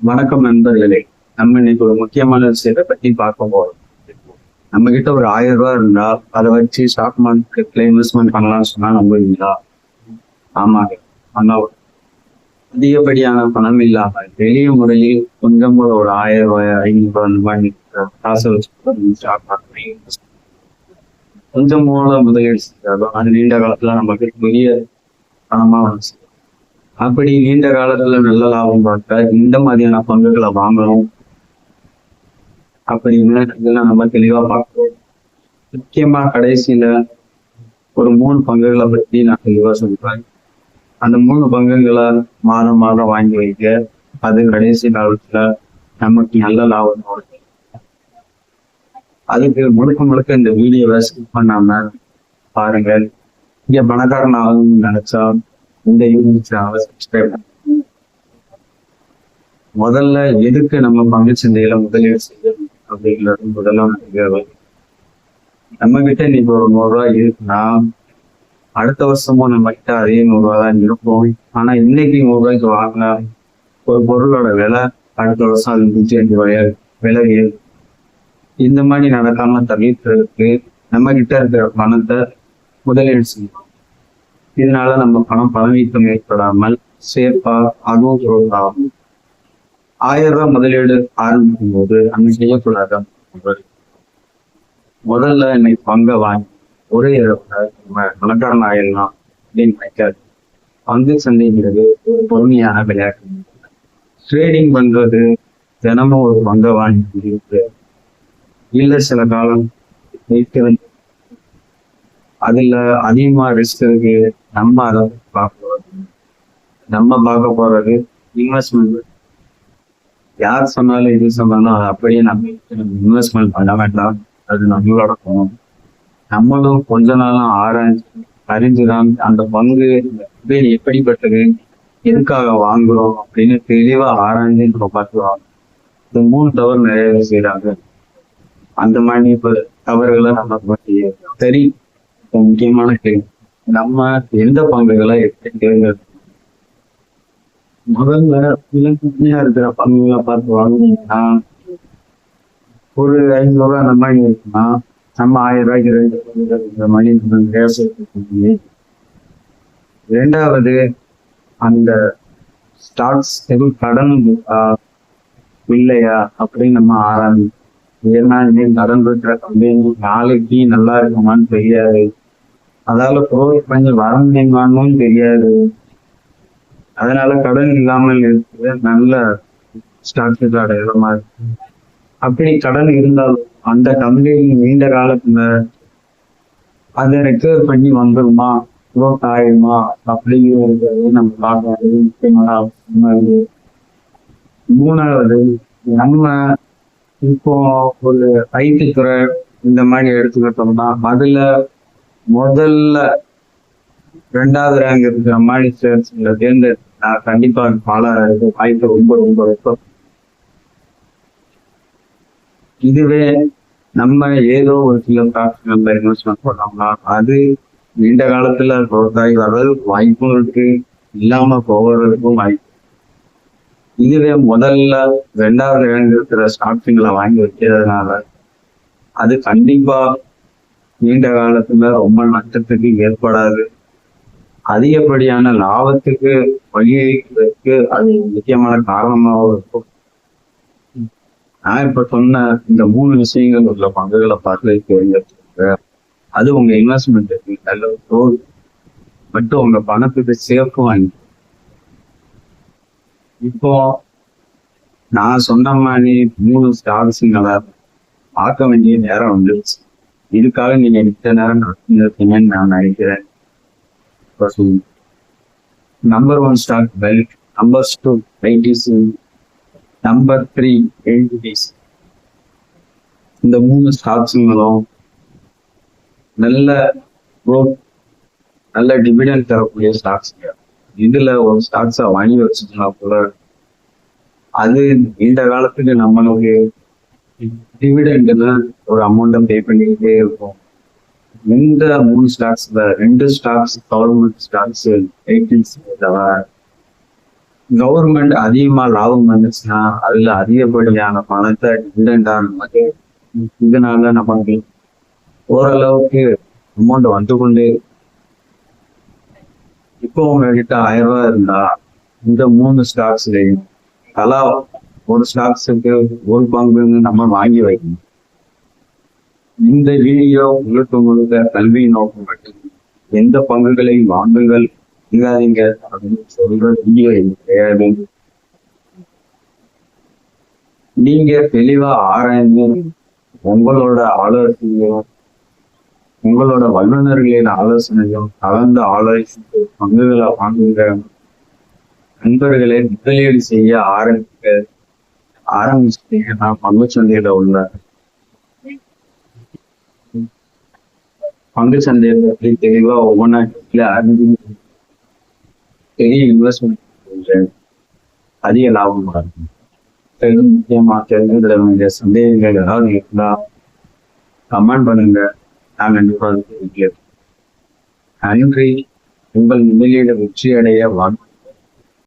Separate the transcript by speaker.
Speaker 1: வணக்கம் நண்பர்களே. நம்ம இன்னைக்கு ஒரு முக்கியமான விஷயத்தை பத்தி பார்க்க போறோம். நம்ம கிட்ட ஒரு ஆயிரம் ரூபாய் இருந்தா அதை வச்சு ஸ்டாக் மார்க்கெட்ல இன்வெஸ்ட்மெண்ட் பண்ணலாம்னு சொன்னா நம்புவீங்களா ஆமாங்க ஆனா அதிகப்படியான பணம் இல்லாம எளிய முறையில் கொஞ்சம் போல ஒரு ஆயிரம் ரூபாய் ஐநூறு ரூபாய் அந்த மாதிரி காசை வச்சு ஸ்டாக் மார்க்கெட் கொஞ்சம் மூல முதலீடு செஞ்சாலும் அது நீண்ட காலத்துல நமக்கு பெரிய பணமா வந்து அப்படி நீண்ட காலத்துல நல்ல லாபம் பார்க்க இந்த மாதிரியான பங்குகளை வாங்கணும். அப்படின்னு இதெல்லாம் நம்ம தெளிவா பார்க்கணும். முக்கியமா கடைசியில ஒரு மூணு பங்குகளை பற்றி நான் தெளிவா சொல்றேன். அந்த மூணு பங்குகளை மாதம் மாதம் வாங்கி வைக்க அது கடைசி காலத்துல நமக்கு நல்ல லாபம் வரும். அதுக்கு முழுக்க முழுக்க இந்த வீடியோவை ஸ்கிப் பண்ணாம பாருங்கள் இங்க பணக்காரன் ஆகணும்னு நினைச்சா இந்த யூடியூப் சேனலை சப்ஸ்கிரைப் முதல்ல எதுக்கு நம்ம பங்கு சந்தையில முதலீடு செய்யணும் அப்படிங்கிறது முதலாம் தேவை. நம்ம கிட்ட இன்னைக்கு ஒரு நூறு ரூபாய் இருக்குன்னா அடுத்த வருஷமும் நம்ம கிட்ட அதே நூறு ரூபாய் தான் இருக்கும். ஆனா இன்னைக்கு நூறு ரூபாய்க்கு வாங்கின ஒரு பொருளோட விலை அடுத்த வருஷம் அது நூற்றி அஞ்சு ரூபாயா விலை ஏறும். இந்த மாதிரி நடக்காம தவிர்க்கிறதுக்கு நம்ம கிட்ட இருக்கிற பணத்தை முதலீடு செய்யணும். இதனால நம்ம பணம் பணவீக்கம் ஏற்படாமல் சேஃபா அதுவும் growth ஆகும் ஆயிரம் ரூபாய் முதலீடு ஆரம்பிக்கும் போது அங்க செய்யக்கூடாத முதல்ல இன்னைக்கு பங்கை வாங்கி ஒரே இடத்துல நம்ம பணக்காரன் ஆயிடலாம் அப்படின்னு நினைக்காது. பங்கு சந்தைங்கிறது ஒரு பொறுமையான விளையாட்டு. ட்ரேடிங் பண்றது தினமும் ஒரு பங்கை வாங்கி இல்லை சில காலம் வைக்கிறது அதுல அதிகமா ரிஸ்க் இருக்கு. நம்ம அதை பார்க்க போறது. நம்ம பார்க்க போறது இன்வெஸ்ட்மெண்ட் யார் சொன்னாலும் இது சொன்னாலும் அதை அப்படியே நம்ம இன்வெஸ்ட்மெண்ட் பண்ண வேண்டாம். அது நம்மளோட போகணும் நம்மளும் கொஞ்ச நாளும் ஆராய்ஞ்சு அறிஞ்சுதான் அந்த பங்கு பேர் எப்படிப்பட்டது எதுக்காக வாங்குறோம் அப்படின்னு தெளிவா ஆராய்ஞ்சு நம்ம பார்த்துருவாங்க இந்த மூணு தவறு நிறைய செய்யறாங்க அந்த மாதிரி இப்ப தவறுகளை நம்ம பற்றி சரி முக்கியமான கேள்வி. நம்ம எந்த பங்குகளை எப்படி முதல்ல விலங்குமையா இருக்கிற பங்குகளை பார்த்து வாங்கினீங்கன்னா ஒரு ஐநூறு ரூபாய் அந்த மாதிரி இருக்குன்னா நம்ம ஆயிரம் ரூபாய்க்கு ரெண்டு பங்குகள் இந்த மாதிரி நம்ம நிறைய சேர்த்துக்கணும். ரெண்டாவது அந்த ஸ்டாக்ஸ் எதுவும் கடன் இருக்கா? இல்லையா? அப்படின்னு நம்ம ஆரம்பிக்கணும் ஏன்னா இன்னைக்கு கடன் இருக்கிற கம்பெனி நாளைக்கு நல்லா இருக்குமான்னு தெரியாது. அதால ப்ரோவைட் பண்ணி வர முடியுமான்னு தெரியாது. அதனால கடன் இல்லாமல் இருக்கிறது நல்ல ஸ்டாக்ஸோட இடமா இருக்கு அப்படி கடன் இருந்தாலும் அந்த கம்பெனி நீண்ட காலத்துல அதை ரெக்கவர் பண்ணி வந்துருமா? குரோத் ஆயிடுமா அப்படிங்கிறது நம்ம பார்க்கறது முக்கியமான அவசியமா இருக்கு. மூணாவது நம்ம இப்போ ஒரு ஐடி துறை இந்த மாதிரி எடுத்துக்கிட்டோம்னா அதுல முதல்ல ரெண்டாவது ரேங்க் இருக்கிற மாதிரி தேர்ந்தெடுத்து நான் கண்டிப்பா பல வாய்ப்பு ரொம்ப ரொம்ப ரொம்ப. இதுவே நம்ம ஏதோ ஒரு சில ஸ்டாக்ஸ் இன்வெஸ்ட்மெண்ட் பண்ணோம்னா அது நீண்ட காலத்துல growth ஆகி வர்றதுக்கு வாய்ப்பும் இருக்கு. இல்லாம போகிறதுக்கும் வாய்ப்பு இதுவே முதல்ல ரெண்டாவது ரேங்க் இருக்கிற ஸ்டாக்ஸுங்களை வாங்கி வைக்கிறதுனால அது கண்டிப்பா நீண்ட காலத்துல ரொம்ப நஷ்டத்துக்கு ஏற்படாது. அதிகப்படியான லாபத்துக்கு வழிவகுக்கு அது முக்கியமான காரணமாகவும் இருக்கும். நான் இப்ப சொன்ன இந்த மூணு விஷயங்கள் உள்ள பங்குகளை பார்த்து தெரிஞ்சிருக்க அது உங்க இன்வெஸ்ட்மெண்ட் நல்ல தோல் மட்டும் உங்க பணத்துக்கு சேர்ப்பு வாங்கி இப்போ நான் சொன்ன மாதிரி மூணு ஸ்டாக்ஸுங்களை பார்க்க வேண்டிய நேரம் வந்துருச்சு. இதுக்காக நீங்க இந்த நேரம் நடத்திருக்கீங்கன்னு நான் நினைக்கிறேன். Number one stock BEL number two ITC number three LTDC இந்த மூணு ஸ்டாக்ஸுங்களும் நல்ல growth, நல்ல டிவிடன் தரக்கூடிய ஸ்டாக்ஸ் இதுல ஒரு ஸ்டாக்ஸை வாங்கி வச்சுட்டோம்னா கூட அது இந்த காலத்துக்கு நம்மளுக்கு டிவிடெண்ட்ல ஒரு அமௌண்ட்டை பே பண்ணிக்கிட்டே இருக்கும் இந்த மூணு ஸ்டாக்ஸ்ல ரெண்டு ஸ்டாக்ஸ் கவர்மெண்ட் ஸ்டாக்ஸ் எயிட்டின்ஸ் தவிர கவர்மெண்ட் அதிகமா லாபம் வந்துச்சுன்னா அதுல அதிகப்படியான பணத்தை டிவிடெண்டா நமக்கு இதனால நமக்கு ஓரளவுக்கு அமௌண்ட் வந்து கொண்டு இப்போ உங்ககிட்ட ஆயிரம் ரூபாய் இருந்தா இந்த மூணு ஸ்டாக்ஸ்லையும் தலா ஒரு ஸ்டாக்ஸுக்கு ஒரு பங்குன்னு நம்ம வாங்கி வைக்கணும். இந்த வீடியோ முழுக்க முழுக்க கல்வி நோக்கம் மட்டும் எந்த பங்குகளை வாங்குங்கள் இல்லாதீங்க அப்படின்னு சொல்ற வீடியோ கிடையாது நீங்க தெளிவா ஆராய்ந்து உங்களோட ஆலோசனையும் உங்களோட வல்லுநர்களின் ஆலோசனையும் கலந்து ஆலோசித்து பங்குகளை வாங்குங்க. நண்பர்களை முதலீடு செய்ய ஆரம்பிக்க ஆரம்பிச்சிட்டீங்கன்னா பங்கு சந்தையில உள்ள பங்கு சந்தையில பற்றி தெளிவா ஒவ்வொன்றா அறிஞ்சு பெரிய இன்வெஸ்ட்மெண்ட் அதிக லாபம் இருக்கும். பெரும் முக்கியமா தெரிஞ்சுக்கிட வேண்டிய சந்தேகங்கள் ஏதாவது இருந்தா கமெண்ட் பண்ணுங்க. நான் கண்டிப்பா நன்றி. உங்கள் முதலீடு வெற்றி அடைய வாழ்த்து